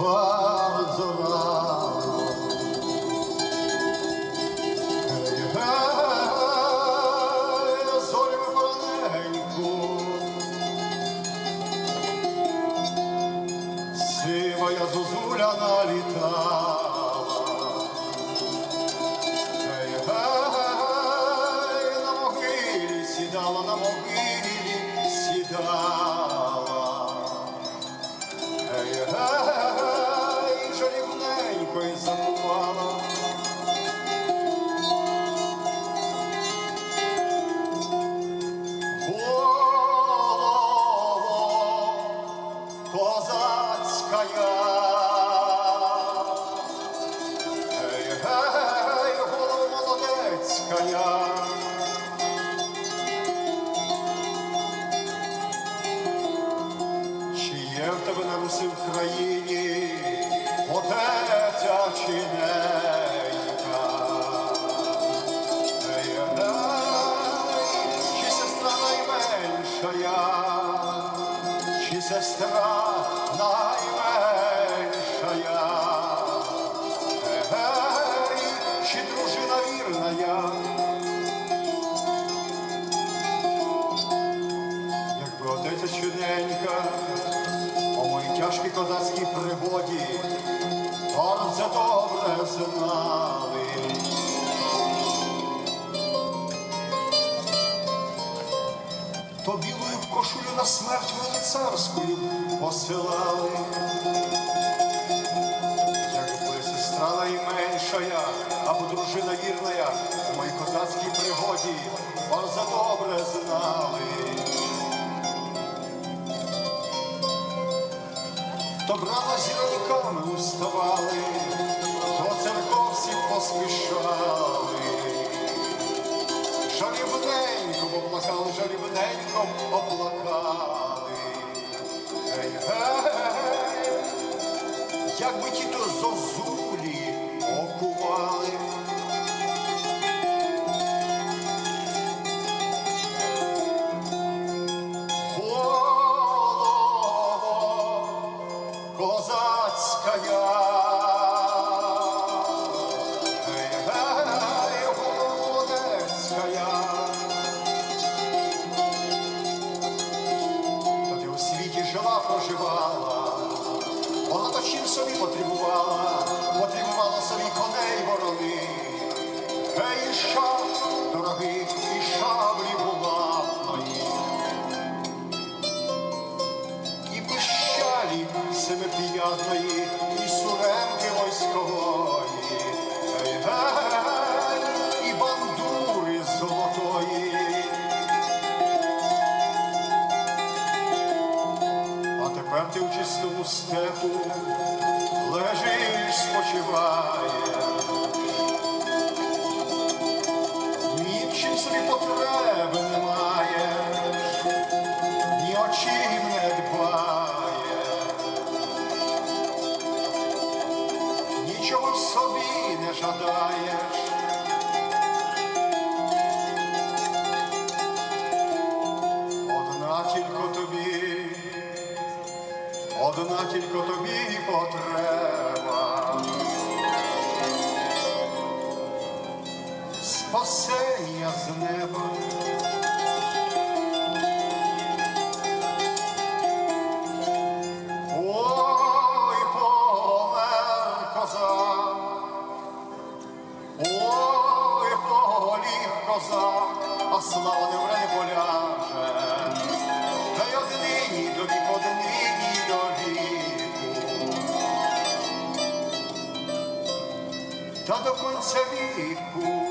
bardzo rano. Гей, гей, на зорі пораненьку, сивая зозуля налітає. Сідала на могилі, сідала. Молодецькая. Чи є в тебе на Русі в країні отеця чи гей, чи сестра найменшая, чи дружина вірная? Якби отець чудненька, о моїй тяжкій козацькій пригоді, он добре знали. То білою в кошулю на смерть мені царською посилали. Або дружина вірная, у моїй козацькій пригоді, он за добре знали. то брано зіровиками уставали, до церковців поспішали. Жалібненько оплакали, жалібненько оплакали. Гей, гей, як би ті то зозулі окували. Проживала, вона то чим собі потребувала, потребувала собі коней ворони. Гей, і шат А у чистому степу лежиш, спочиваєш. нічим собі потреби Спасення з неба. Ой, помер козак, ой, поліг козак, а слава не вре не поляже. Та й однині до віку, однині до віку. Та до конця віку